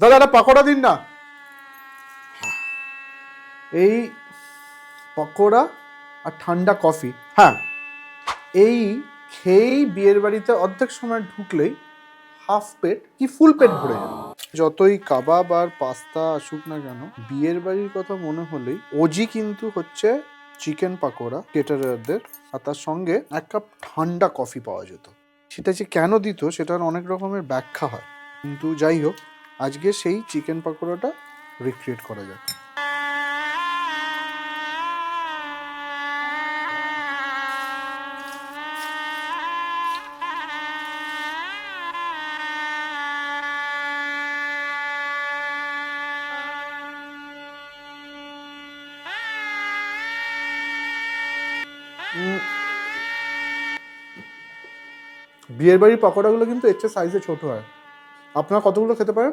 দাদা একটা পকোড়া দিন না। এই পকোড়া আর ঠান্ডা কফি। হ্যাঁ এই খেয়েই বিয়ের বাড়িতে অর্ধেক সময় ঢুকলেই হাফ পেট কি ফুল পেট ভরে যাবে যতই কাবাব আর পাস্তা আসুক না কেন, বিয়ের বাড়ির কথা মনে হলেই ওজি কিন্তু হচ্ছে চিকেন পাকোড়া কেটারারদের আর তার সঙ্গে এক কাপ ঠান্ডা কফি পাওয়া যেত। সেটা যে কেন দিত, সেটার অনেক রকমের ব্যাখ্যা হয়। কিন্তু যাই হোক আজকে সেই চিকেন পাকোড়াটা রিক্রিয়েট করা যাক। বিয়ের বাড়ির পকোড়াগুলো কিন্তু এর চেয়ে সাইজে ছোট হয়। আপনারা কতগুলো খেতে পারেন?